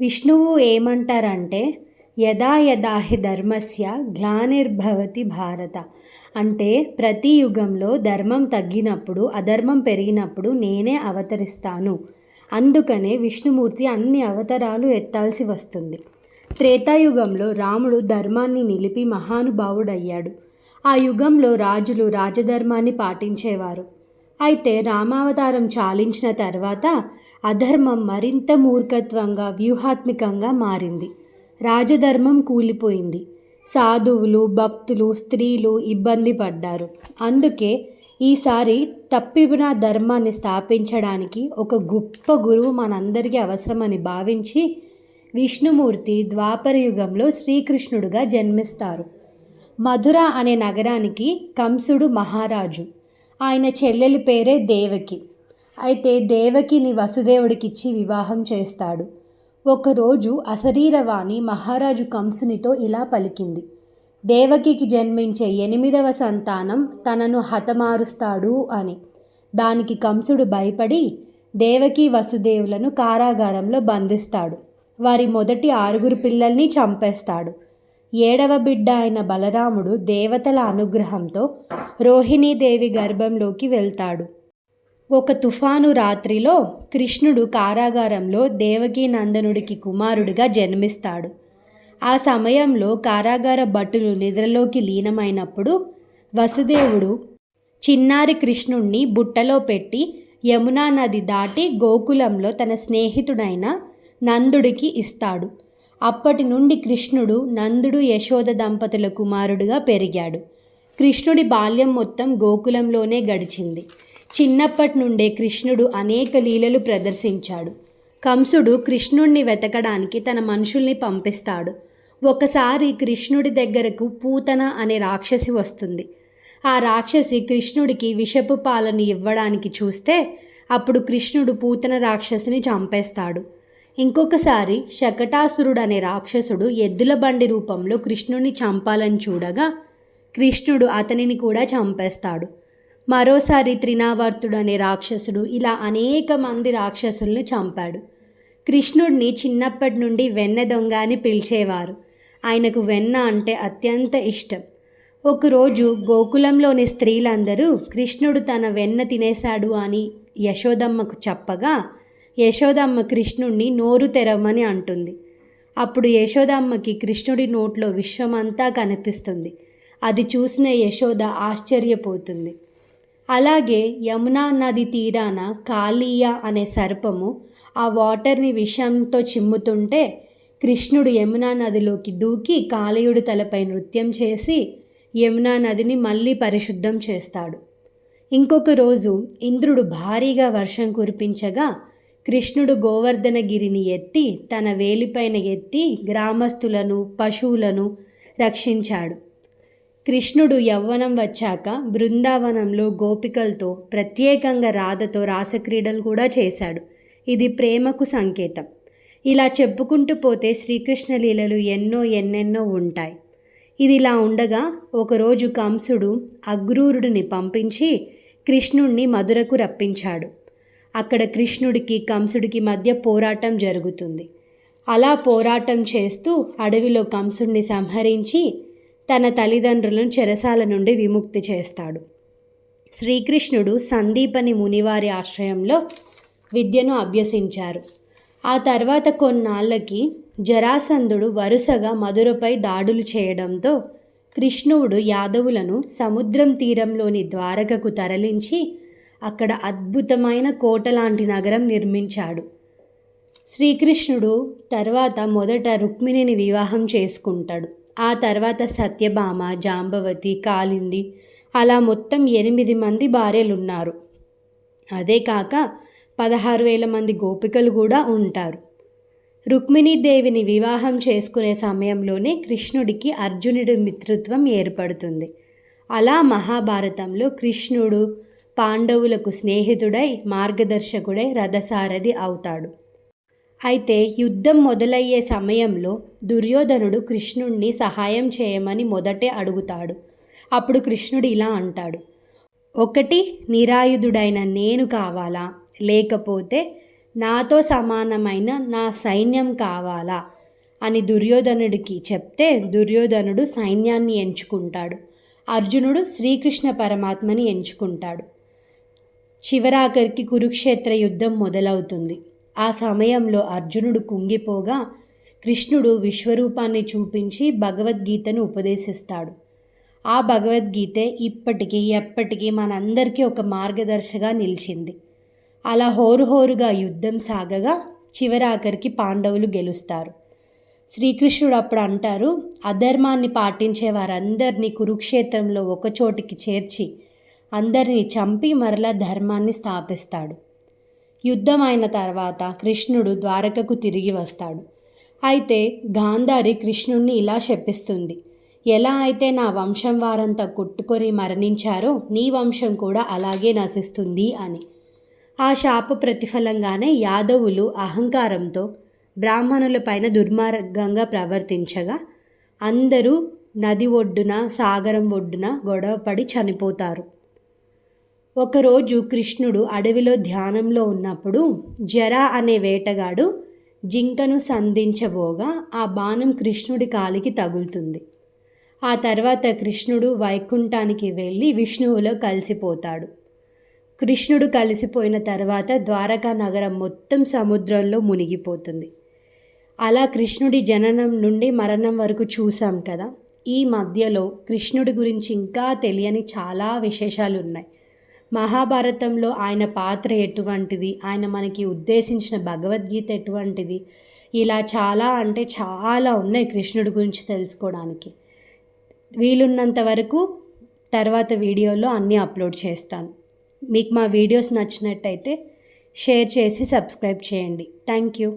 విష్ణువు ఏమంటారంటే యదా యదా హి ధర్మస్య గ్లానిర్భవతి భారత. అంటే ప్రతి యుగంలో ధర్మం తగ్గినప్పుడు అధర్మం పెరిగినప్పుడు నేనే అవతరిస్తాను. అందుకనే విష్ణుమూర్తి అన్ని అవతారాలు ఎత్తాల్సి వస్తుంది. త్రేతాయుగంలో రాముడు ధర్మాన్ని నిలిపి మహానుభావుడయ్యాడు. ఆ యుగంలో రాజులు రాజధర్మాన్ని పాటించేవారు. అయితే రామావతారం చాలించిన తర్వాత అధర్మం మరింత మూర్ఖత్వంగా వ్యూహాత్మకంగా మారింది. రాజధర్మం కూలిపోయింది. సాధువులు భక్తులు స్త్రీలు ఇబ్బంది పడ్డారు. అందుకే ఈసారి తప్పిన ధర్మాన్ని స్థాపించడానికి ఒక గొప్ప గురువు మనందరికీ అవసరమని భావించి విష్ణుమూర్తి ద్వాపర యుగంలో శ్రీకృష్ణుడుగా జన్మిస్తారు. మధుర అనే నగరానికి కంసుడు మహారాజు. ఆయన చెల్లెలి పేరే దేవకి. అయితే దేవకిని వసుదేవుడికిచ్చి వివాహం చేస్తాడు. ఒకరోజు అశరీరవాణి మహారాజు కంసునితో ఇలా పలికింది. దేవకికి జన్మించే ఎనిమిదవ సంతానం తనను హతమారుస్తాడు అని. దానికి కంసుడు భయపడి దేవకి వసుదేవులను కారాగారంలో బంధిస్తాడు. వారి మొదటి ఆరుగురు పిల్లల్ని చంపేస్తాడు. ఏడవ బిడ్డ అయిన బలరాముడు దేవతల అనుగ్రహంతో రోహిణీదేవి గర్భంలోకి వెళ్తాడు. ఒక తుఫాను రాత్రిలో కృష్ణుడు కారాగారంలో దేవకీ నందనుడికి కుమారుడిగా జన్మిస్తాడు. ఆ సమయంలో కారాగార భటులు నిద్రలోకి లీనమైనప్పుడు వసుదేవుడు చిన్నారి కృష్ణుణ్ణి బుట్టలో పెట్టి యమునా నది దాటి గోకులంలో తన స్నేహితుడైన నందుడికి ఇస్తాడు. అప్పటి నుండి కృష్ణుడు నందుడు యశోద దంపతుల కుమారుడుగా పెరిగాడు. కృష్ణుడి బాల్యం మొత్తం గోకులంలోనే గడిచింది. చిన్నప్పటి నుండే కృష్ణుడు అనేక లీలలు ప్రదర్శించాడు. కంసుడు కృష్ణుణ్ణి వెతకడానికి తన మనుషుల్ని పంపిస్తాడు. ఒకసారి కృష్ణుడి దగ్గరకు పూతన అనే రాక్షసి వస్తుంది. ఆ రాక్షసి కృష్ణుడికి విషపు పాలను ఇవ్వడానికి చూస్తే అప్పుడు కృష్ణుడు పూతన రాక్షసిని చంపేస్తాడు. ఇంకొకసారి శకటాసురుడు అనే రాక్షసుడు ఎద్దుల బండి రూపంలో కృష్ణుని చంపాలని చూడగా కృష్ణుడు అతనిని కూడా చంపేస్తాడు. మరోసారి త్రినావర్తుడు అనే రాక్షసుడు ఇలా అనేక మంది రాక్షసుల్ని చంపాడు. కృష్ణుడిని చిన్నప్పటి నుండి వెన్న దొంగ అని పిలిచేవారు. ఆయనకు వెన్న అంటే అత్యంత ఇష్టం. ఒకరోజు గోకులంలోని స్త్రీలందరూ కృష్ణుడు తన వెన్న తినేశాడు అని యశోదమ్మకు చెప్పగా యశోదమ్మ కృష్ణుణ్ణి నోరు తెరవమని అంటుంది. అప్పుడు యశోదమ్మకి కృష్ణుడి నోట్లో విశ్వమంతా కనిపిస్తుంది. అది చూసిన యశోద ఆశ్చర్యపోతుంది. అలాగే యమునా నది తీరాన కాళీయ అనే సర్పము ఆ వాటర్ని విషంతో చిమ్ముతుంటే కృష్ణుడు యమునా నదిలోకి దూకి కాళీయుడి తలపై నృత్యం చేసి యమునా నదిని మళ్ళీ పరిశుద్ధం చేస్తాడు. ఇంకొక రోజు ఇంద్రుడు భారీగా వర్షం కురిపించగా కృష్ణుడు గోవర్ధనగిరిని ఎత్తి తన వేలిపైన ఎత్తి గ్రామస్తులను పశువులను రక్షించాడు. కృష్ణుడు యవ్వనం వచ్చాక బృందావనంలో గోపికలతో ప్రత్యేకంగా రాధతో రాసక్రీడలు కూడా చేశాడు. ఇది ప్రేమకు సంకేతం. ఇలా చెప్పుకుంటూ పోతే శ్రీకృష్ణ లీలలు ఎన్నో ఎన్నెన్నో ఉంటాయి. ఇది ఇలా ఉండగా ఒకరోజు కంసుడు అగ్రూరుడిని పంపించి కృష్ణుణ్ణి మధురకు రప్పించాడు. అక్కడ కృష్ణుడికి కంసుడికి మధ్య పోరాటం జరుగుతుంది. అలా పోరాటం చేస్తూ అడవిలో కంసుడిని సంహరించి తన తల్లిదండ్రులను చెరసాల నుండి విముక్తి చేస్తాడు. శ్రీకృష్ణుడు సందీపని మునివారి ఆశ్రయంలో విద్యను అభ్యసించారు. ఆ తర్వాత కొన్నాళ్ళకి జరాసంధుడు వరుసగా మధురపై దాడులు చేయడంతో కృష్ణుడు యాదవులను సముద్రం తీరంలోని ద్వారకకు తరలించి అక్కడ అద్భుతమైన కోట లాంటి నగరం నిర్మించాడు. శ్రీకృష్ణుడు తర్వాత మొదట రుక్మిణిని వివాహం చేసుకుంటాడు. ఆ తర్వాత సత్యభామ జాంబవతి కాలింది అలా మొత్తం ఎనిమిది మంది భార్యలున్నారు. అదే కాక పదహారు వేల మంది గోపికలు కూడా ఉంటారు. రుక్మిణీదేవిని వివాహం చేసుకునే సమయంలోనే కృష్ణుడికి అర్జునుడి మిత్రత్వం ఏర్పడుతుంది. అలా మహాభారతంలో కృష్ణుడు పాండవులకు స్నేహితుడై మార్గదర్శకుడై రథసారథి అవుతాడు. అయితే యుద్ధం మొదలయ్యే సమయంలో దుర్యోధనుడు కృష్ణుణ్ణి సహాయం చేయమని మొదటే అడుగుతాడు. అప్పుడు కృష్ణుడు ఇలా అంటాడు. ఒకటి నిరాయుధుడైన నేను కావాలా? లేకపోతే నాతో సమానమైన నా సైన్యం కావాలా? అని దుర్యోధనుడికి చెప్తే దుర్యోధనుడు సైన్యాన్ని ఎంచుకుంటాడు. అర్జునుడు శ్రీకృష్ణ పరమాత్మని ఎంచుకుంటాడు. చివరాఖరికి కురుక్షేత్ర యుద్ధం మొదలవుతుంది. ఆ సమయంలో అర్జునుడు కుంగిపోగా కృష్ణుడు విశ్వరూపాన్ని చూపించి భగవద్గీతను ఉపదేశిస్తాడు. ఆ భగవద్గీతే ఇప్పటికీ ఎప్పటికీ మనందరికీ ఒక మార్గదర్శగా నిలిచింది. అలా హోరుహోరుగా యుద్ధం సాగగా చివరాఖరికి పాండవులు గెలుస్తారు. శ్రీకృష్ణుడు అప్పుడు అంటారు అధర్మాన్ని పాటించే వారందరినీ కురుక్షేత్రంలో ఒకచోటికి చేర్చి అందరినీ చంపి మరలా ధర్మాన్ని స్థాపిస్తాడు. యుద్ధం అయిన తర్వాత కృష్ణుడు ద్వారకకు తిరిగి వస్తాడు. అయితే గాంధారి కృష్ణుణ్ణి ఇలా శపిస్తుంది. ఎలా అయితే నా వంశం వారంతా కొట్టుకొని మరణించారో నీ వంశం కూడా అలాగే నశిస్తుంది అని. ఆ శాప ప్రతిఫలంగానే యాదవులు అహంకారంతో బ్రాహ్మణులపైన దుర్మార్గంగా ప్రవర్తించగా అందరూ నది ఒడ్డున సాగరం ఒడ్డున గొడవపడి చనిపోతారు. ఒకరోజు కృష్ణుడు అడవిలో ధ్యానంలో ఉన్నప్పుడు జరా అనే వేటగాడు జింకను సంధించబోగా ఆ బాణం కృష్ణుడి కాలికి తగులుతుంది. ఆ తర్వాత కృష్ణుడు వైకుంఠానికి వెళ్ళి విష్ణువులో కలిసిపోతాడు. కృష్ణుడు కలిసిపోయిన తర్వాత ద్వారకా నగరం మొత్తం సముద్రంలో మునిగిపోతుంది. అలా కృష్ణుడి జననం నుండి మరణం వరకు చూసాం కదా. ఈ మధ్యలో కృష్ణుడి గురించి ఇంకా తెలియని చాలా విశేషాలు ఉన్నాయి మహాభారతంలో ఆయన పాత్ర ఎటువంటిది? ఆయన మనకి ఉద్దేశించిన భగవద్గీత ఎటువంటిది? ఇలా చాలా అంటే చాలా ఉన్నాయి కృష్ణుడి గురించి తెలుసుకోవడానికి. వీలున్నంత వరకు తర్వాత వీడియోలో అన్నీ అప్లోడ్ చేస్తాను. మీకు మా వీడియోస్ నచ్చినట్టయితే షేర్ చేసి సబ్స్క్రైబ్ చేయండి. Thank you.